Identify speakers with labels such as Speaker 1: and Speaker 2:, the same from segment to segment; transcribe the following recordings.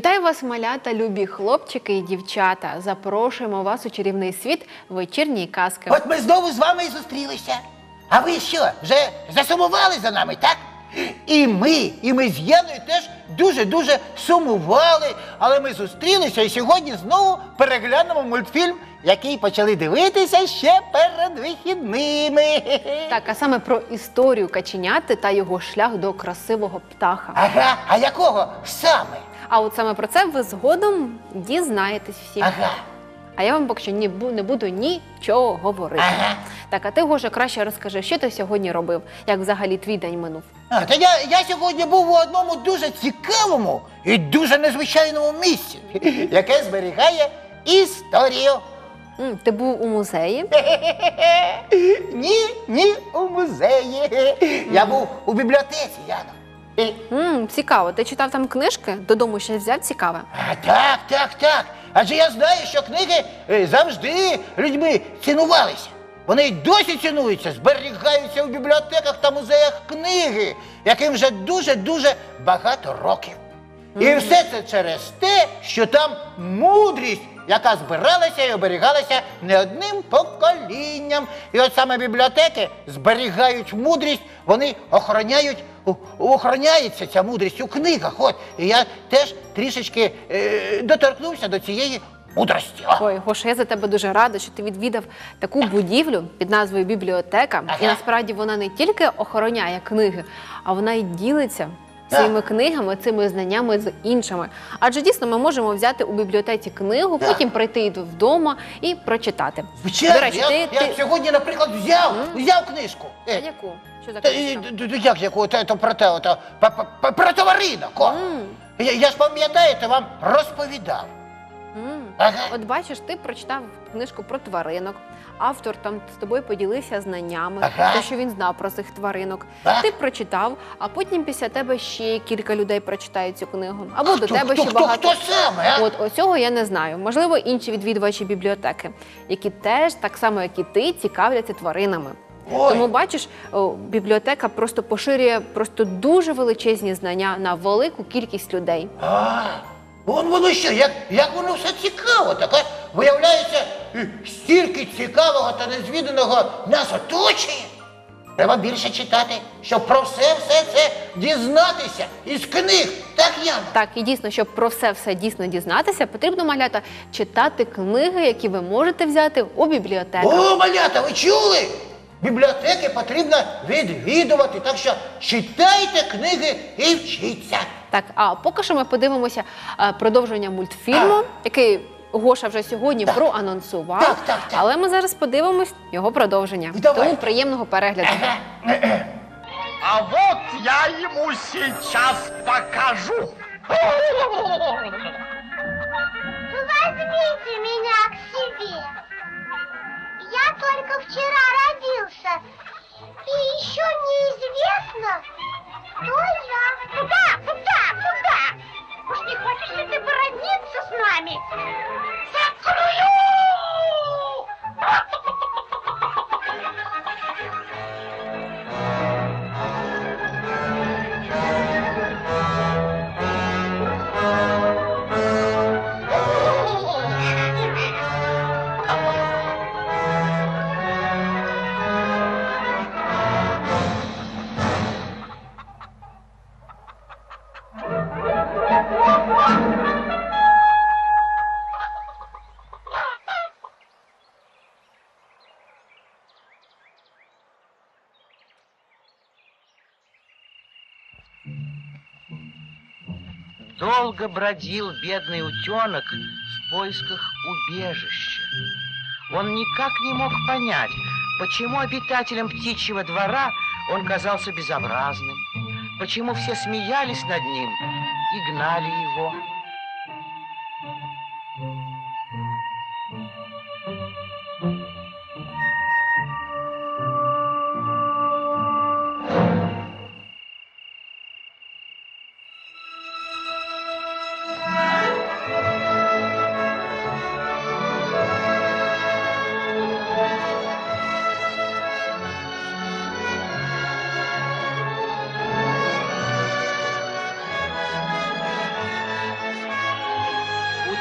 Speaker 1: Вітаю вас, малята, любі хлопчики і дівчата. Запрошуємо вас у чарівний світ вечірньої казки.
Speaker 2: От ми знову з вами і зустрілися. А ви що, вже засумували за нами, так? І ми, і ми з Яною теж дуже-дуже сумували, але ми зустрілися і сьогодні знову переглянемо мультфільм, який почали дивитися ще перед вихідними.
Speaker 1: Так, а саме про історію каченяти та його шлях до красивого птаха.
Speaker 2: Ага, а якого саме?
Speaker 1: А от саме про це ви згодом дізнаєтесь всі.
Speaker 2: Ага.
Speaker 1: А я вам поки що ні, не буду нічого говорити.
Speaker 2: Ага.
Speaker 1: Так, а ти, Гоша, краще розкажи, що ти сьогодні робив, як взагалі твій день минув.
Speaker 2: А, та я, я сьогодні був у одному дуже цікавому і дуже незвичайному місці, яке зберігає історію.
Speaker 1: М, ти був у музеї?
Speaker 2: Ні, ні, у музеї. Я був у бібліотеці, Яна. І-
Speaker 1: М, цікаво, ти читав там книжки? Додому ще взяв цікаве.
Speaker 2: А, так, так, так. Адже я знаю, що книги е, завжди людьми цінувалися. Вони й досі цінуються, зберігаються у бібліотеках та музеях книги, яким вже дуже-дуже багато років. І все це через те, що там мудрість, яка збиралася і оберігалася не одним поколінням. І от саме бібліотеки зберігають мудрість, вони охороняють, охороняється ця мудрість у книгах. От, і я теж трішечки е, доторкнувся до цієї мудрості. О.
Speaker 1: Ой, Гоша, я за тебе дуже рада, що ти відвідав таку будівлю під назвою бібліотека. І насправді вона не тільки охороняє книги, а вона й ділиться цими книгами, цими знаннями з іншими. Адже дійсно ми можемо взяти у бібліотеці книгу,
Speaker 2: Так.
Speaker 1: потім прийти вдома і прочитати.
Speaker 2: Звичайно,
Speaker 1: До речі,
Speaker 2: я,
Speaker 1: ти,
Speaker 2: я
Speaker 1: ти...
Speaker 2: сьогодні, наприклад, взяв, взяв книжку.
Speaker 1: А
Speaker 2: Е,
Speaker 1: яку? Що за
Speaker 2: Та,
Speaker 1: книжка?
Speaker 2: д- д- як яку? Та, то про те, ото, па- па- па- про товарина, о.
Speaker 1: М.
Speaker 2: Я, я ж пам'ятаєте, вам розповідав.
Speaker 1: М.
Speaker 2: Ага.
Speaker 1: От бачиш, ти прочитав книжку про тваринок. Автор там з тобою поділився знаннями,
Speaker 2: Ага.
Speaker 1: те, що він знав про цих тваринок. Ти прочитав, а потім після тебе ще кілька людей прочитають цю книгу. Або до
Speaker 2: Хто-
Speaker 1: тебе
Speaker 2: хто-
Speaker 1: ще
Speaker 2: хто-
Speaker 1: багато.
Speaker 2: хто саме, а?
Speaker 1: От оцього я не знаю. Можливо, інші відвідувачі бібліотеки, які теж так само, як і ти, цікавляться тваринами.
Speaker 2: Ой.
Speaker 1: Тому бачиш, о, бібліотека просто поширює просто дуже величезні знання на велику кількість людей.
Speaker 2: А, вон воно що, як, як воно все цікаво, так, а? Виявляється, стільки цікавого та незвіданого нас оточує. Треба більше читати, щоб про все все це дізнатися із книг. Так, Яна?
Speaker 1: Так, і дійсно, щоб про все все дійсно дізнатися, потрібно малята читати книги, які ви можете взяти у бібліотеках.
Speaker 2: О, малята, ви чули? Бібліотеки потрібно відвідувати, так що читайте книги і вчіться.
Speaker 1: Так, а поки що ми подивимося е, продовження мультфільму, який Гоша вже сьогодні
Speaker 2: Так.
Speaker 1: проанонсував.
Speaker 2: Так, так, так.
Speaker 1: Але ми зараз подивимось його продовження.
Speaker 2: Давай.
Speaker 1: Тому приємного перегляду.
Speaker 3: А вот я ему сейчас покажу.
Speaker 4: Возьмите меня к себе. Я только вчера родился. И еще неизвестно,
Speaker 5: Долго бродил бедный утенок в поисках убежища. Он никак не мог понять, почему обитателям птичьего двора он казался безобразным, почему все смеялись над ним и гнали его.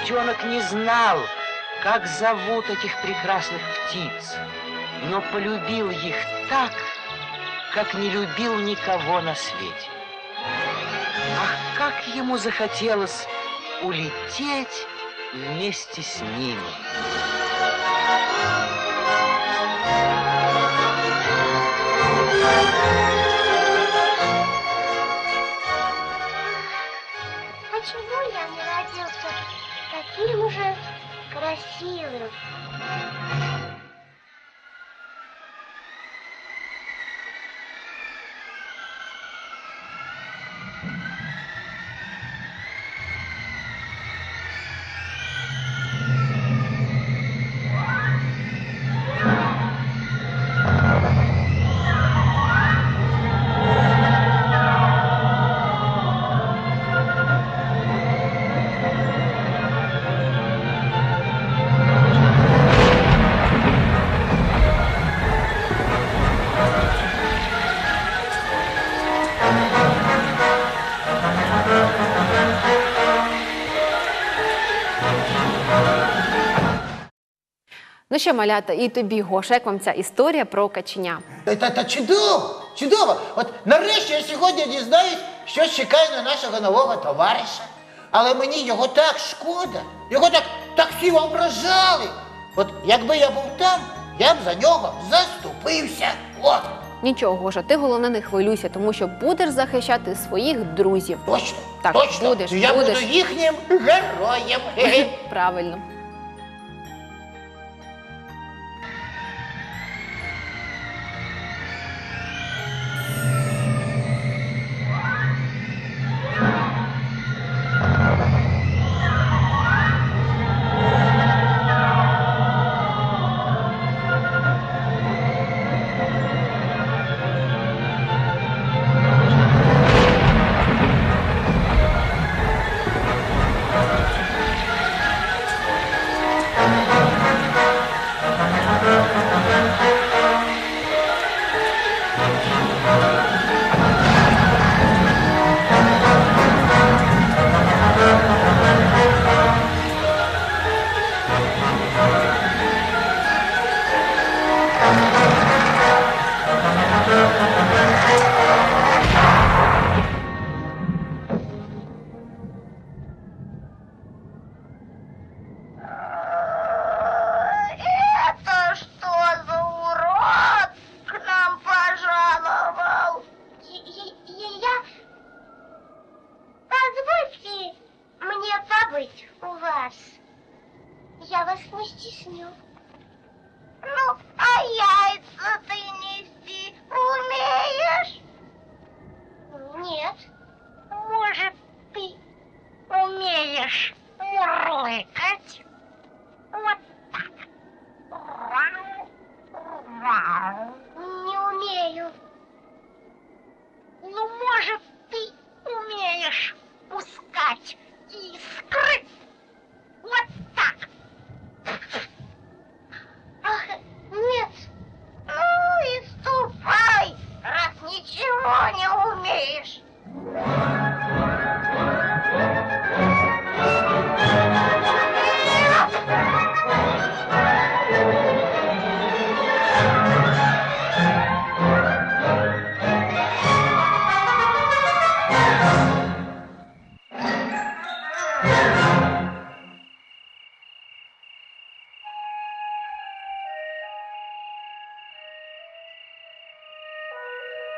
Speaker 5: Утенок не знал, как зовут этих прекрасных птиц, но полюбил их так, как не любил никого на свете. Ах, как ему захотелось улететь вместе с ними.
Speaker 1: Почему
Speaker 4: Ну що, малята, і тобі, Гоша, як вам ця історія про каченя?
Speaker 2: Та, та, та чудово, чудово. От нарешті я сьогодні дізнаюсь, що чекає на нашого нового товариша. Але мені його так шкода. Його так, так всі ображали. От якби я був там, я б за нього заступився. От,
Speaker 4: Нічого, Гоша, ти головне не хвилюйся, тому що будеш захищати своїх друзів.
Speaker 2: точно.
Speaker 4: Так,
Speaker 2: точно.
Speaker 4: будеш,
Speaker 2: я
Speaker 4: будеш.
Speaker 2: буду їхнім героєм.
Speaker 4: Правильно.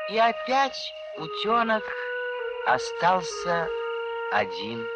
Speaker 1: И
Speaker 5: опять утенок остался один.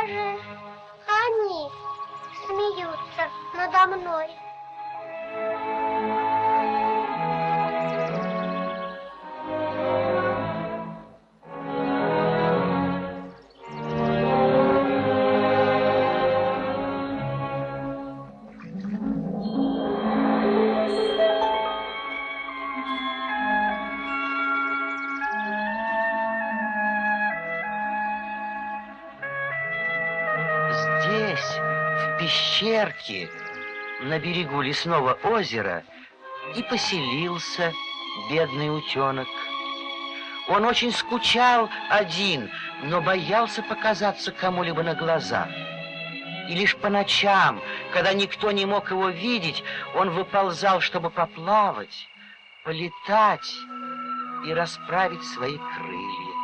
Speaker 1: Даже они смеются надо мной.
Speaker 5: Пещерке на берегу лесного озера и поселился бедный утенок. Он очень скучал один, но боялся показаться кому-либо на глаза. И лишь по ночам, когда никто не мог его видеть, он выползал, чтобы поплавать, полетать и расправить свои крылья.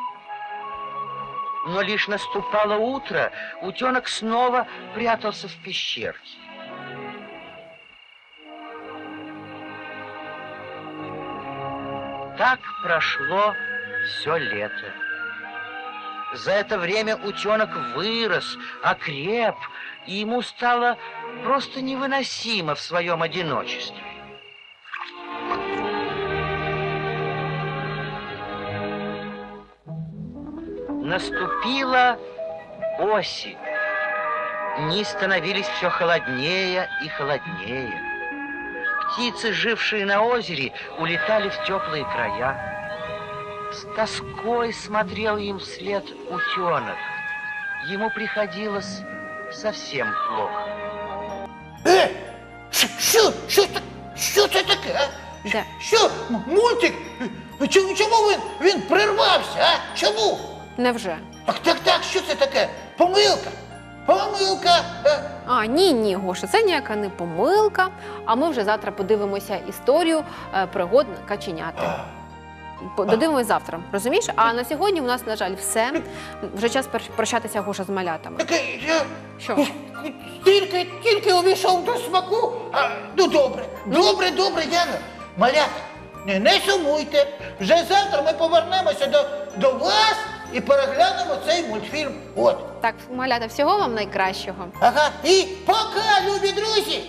Speaker 5: Но лишь наступало утро, утенок снова прятался в пещерке. Так прошло все лето. За это время утенок вырос, окреп, и ему стало просто невыносимо в своем одиночестве. Наступила осень. Дни становились все холоднее и холоднее. Птицы, жившие на озере, улетали в теплые края. С тоской смотрел им вслед утенок. Ему приходилось совсем плохо.
Speaker 2: Е, що, що, що, це- таке? а?
Speaker 1: Де?
Speaker 2: Що, мультик? Чому, чому він, він прервався, а? Чому?
Speaker 1: Невже?
Speaker 2: Так, так, так, що це таке? Помилка. Помилка. Е,
Speaker 1: А, ні, ні, Гоша, це ніяка не помилка. А ми вже завтра подивимося історію е, пригод каченяти. Додивимось завтра, розумієш? А на сьогодні у нас, на жаль, все. Вже час пер- прощатися Гоша з малятами.
Speaker 2: Таке, я
Speaker 1: Що?
Speaker 2: тільки, тільки увійшов до смаку. А, ну добре, добре, добре, Яна. Малята, не, не сумуйте. Вже завтра ми повернемося до, до вас і переглянемо цей мультфільм. От.
Speaker 1: Так, малята, всього вам найкращого.
Speaker 2: Ага, і пока, любі друзі!